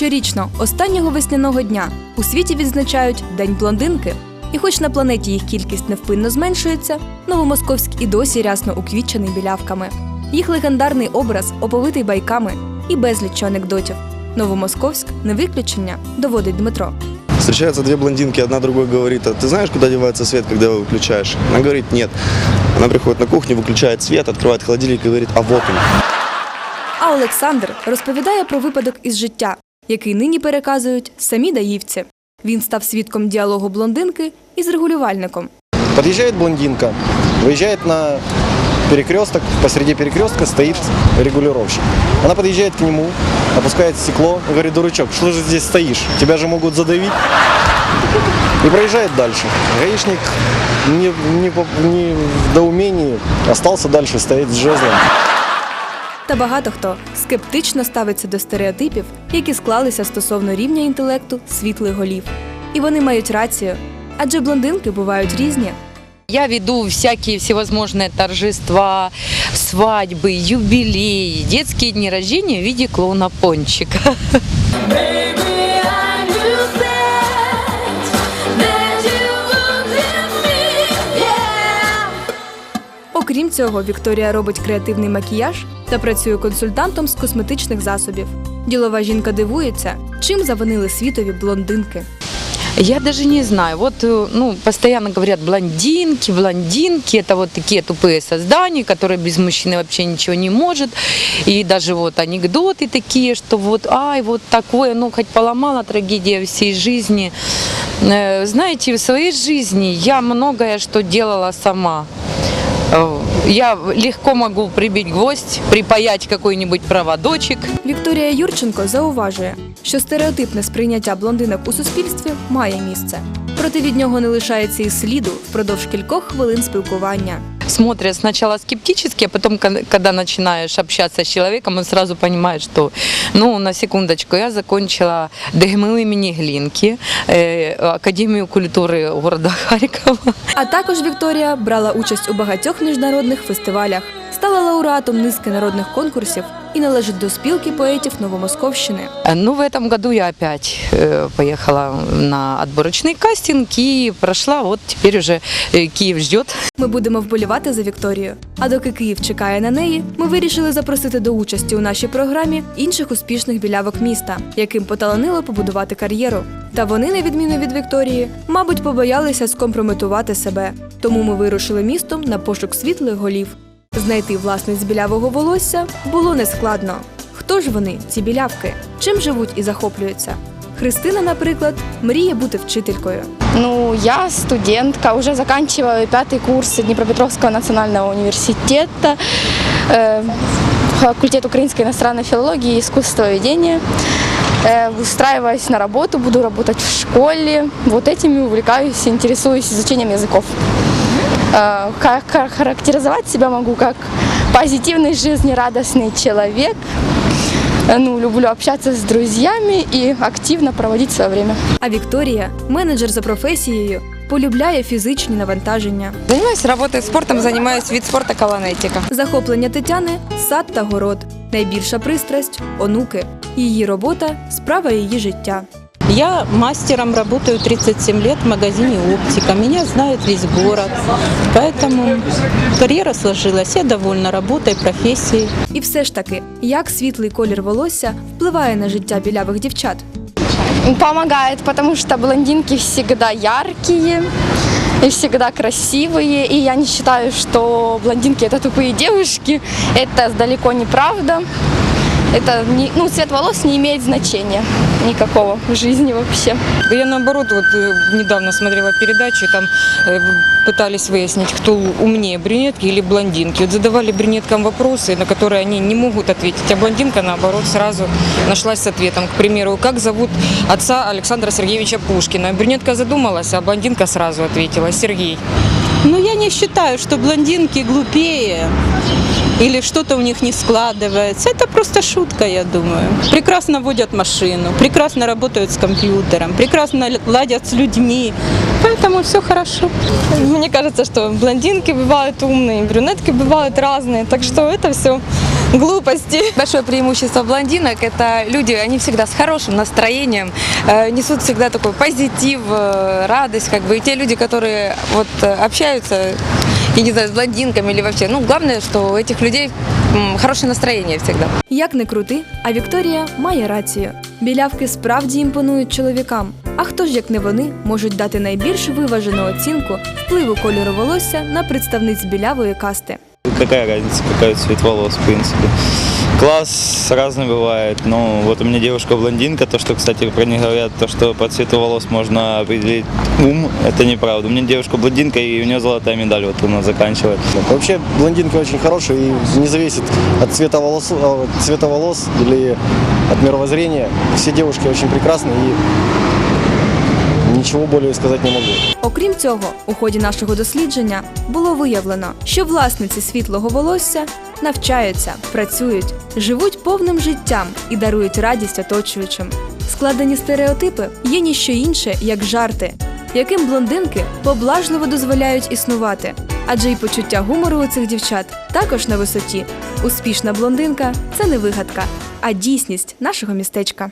Щорічно, останнього весняного дня, у світі відзначають День блондинки. І хоч на планеті їх кількість невпинно зменшується, Новомосковськ і досі рясно уквітчений білявками. Їх легендарний образ оповитий байками і безліч анекдотів. Новомосковськ не виключення, доводить Дмитро. Встречаются две блондинки, одна другой говорит, а ты знаешь, куда девается свет, когда его выключаешь? Она говорит, нет. Она приходит на кухню, выключает свет, открывает холодильник и говорит, а вот он. А Олександр розповідає про випадок із життя, який нині переказують самі даївці. Він став свідком діалогу блондинки із регулювальником. Подъезжает блондинка, выезжает на перекресток, посреди перекрестка стоит регулировщик. Она подъезжает к нему, опускает стекло и говорит, дурачок, что же здесь стоишь? Тебя же могут задавить. И проезжает дальше. Гаишник не, не, по- не в доумении остался дальше стоять с жезлом. Та багато хто скептично ставиться до стереотипів, які склалися стосовно рівня інтелекту світлих голів. І вони мають рацію, адже блондинки бувають різні. Я веду всякие всевозможные торжества, свадьбы, юбилеи, детские дни рождения в виде клоуна Пончика. Окрім цього, Вікторія робить креативний макіяж та працює консультантом з косметичних засобів. Ділова жінка дивується, чим завинили світові блондинки. Я даже не знаю, вот, э, ну, постоянно говорят блондинки, блондинки, это вот такие тупые создания, которые без мужчины вообще ничего не может. И даже вот анекдоты такие, что вот, ай, вот такое, ну, хоть поломала трагедия всей жизни. Э, Знаете, в своей жизни я многое что делала сама. Э, Я легко могу прибити гвоздь, припаять какой-нибудь проводочек. Вікторія Юрченко зауважує, що стереотипне сприйняття блондинок у суспільстві має місце. Проте від нього не лишається і сліду впродовж кількох хвилин спілкування. Смотрят сначала скептически, а потом, когда начинаешь общаться с человеком, он сразу понимает, что, ну, на секундочку, я закончила ДГМУ имени Глинки, Академію Академию культуры города Харькова. А також Вікторія брала участь у багатьох міжнародних фестивалях, стала лауреатом низки народних конкурсів і належить до спілки поетів Новомосковщини. Э, Ну, в этом году я опять э, поехала на отборочный кастинг и прошла, вот теперь уже э, Киев ждет. Ми будемо вболівати за Вікторію. А доки Київ чекає на неї, ми вирішили запросити до участі у нашій програмі інших успішних білявок міста, яким поталанило побудувати кар'єру. Та вони, на відміну від Вікторії, мабуть, побоялися скомпрометувати себе. Тому ми вирушили містом на пошук світлих голів. Знайти власниць білявого волосся було нескладно. Хто ж вони, ці білявки? Чим живуть і захоплюються? Христина, наприклад, мріє бути вчителькою. Ну, я студентка, уже заканчиваю пятый курс Днепропетровского национального университета, э, факультет украинской иностранной филологии и искусствоведения. Э, устраиваюсь на работу, буду работать в школе. Вот этими увлекаюсь, интересуюсь изучением языков. Э, как как характеризовать себя могу как позитивный, жизнерадостный человек. Э, Ну, люблю общаться с друзьями и активно проводить свое время. А Вікторія, менеджер за професією, полюбляє фізичні навантаження. Занимаюсь работой спортом, занимаюсь вид спорта колонетика. Захоплення Тетяни сад та город. Найбільша пристрасть онуки. Її робота справа її життя. Я мастером работаю 37 лет в магазине «Оптика». Меня знает весь город. Поэтому карьера сложилась. Я довольна работой, профессией. І все ж таки, як світлий колір волосся впливає на життя білявих дівчат. Помогает, потому что блондинки всегда яркие и всегда красивые. И я не считаю, что блондинки это тупые девушки. Это далеко не правда. Это не, ну, цвет волос не имеет значения никакого в жизни вообще. Я наоборот вот э, недавно смотрела передачу, там э, пытались выяснить, кто умнее, брюнетки или блондинки. Вот задавали брюнеткам вопросы, на которые они не могут ответить, а блондинка наоборот сразу нашлась с ответом. К примеру, как зовут отца Александра Сергеевича Пушкина? Брюнетка задумалась, а блондинка сразу ответила Сергей. Но я не считаю, что блондинки глупее или что-то у них не складывается. Это просто шутка, я думаю. Прекрасно водят машину, прекрасно работают с компьютером, прекрасно ладят с людьми. Поэтому все хорошо. Мне кажется, что блондинки бывают умные, брюнетки бывают разные, так что это все глупости. Большое преимущество блондинок – это люди, они всегда с хорошим настроением, э, несут всегда такой позитив, э, радость, как бы. И те люди, которые вот э, общаются, я не знаю, с блондинками или вообще, ну, главное, что у этих людей м, хорошее настроение всегда. Як не крути, а Вікторія має рацію. Білявки справді імпонують чоловікам. А хто ж, як не вони, можуть дати найбільш виважену оцінку впливу кольору волосся на представниць білявої касти? Какая разница, какой цвет волос, в принципе. Класс разный бывает. Ну, вот у меня девушка блондинка, то, что, кстати, про них говорят, то, что по цвету волос можно определить ум, это неправда. У меня девушка блондинка, и у нее золотая медаль, вот она заканчивает. Вообще блондинки очень хорошие и не зависит от цвета волос, от цвета волос или от мировоззрения. Все девушки очень прекрасны и ничего более сказать не могу. Окрім цього, у ході нашого дослідження було виявлено, що власниці світлого волосся навчаються, працюють, живуть повним життям і дарують радість оточуючим. Складені стереотипи є ніщо інше, як жарти, яким блондинки поблажливо дозволяють існувати. Адже й почуття гумору у цих дівчат також на висоті. Успішна блондинка це не вигадка, а дійсність нашого містечка.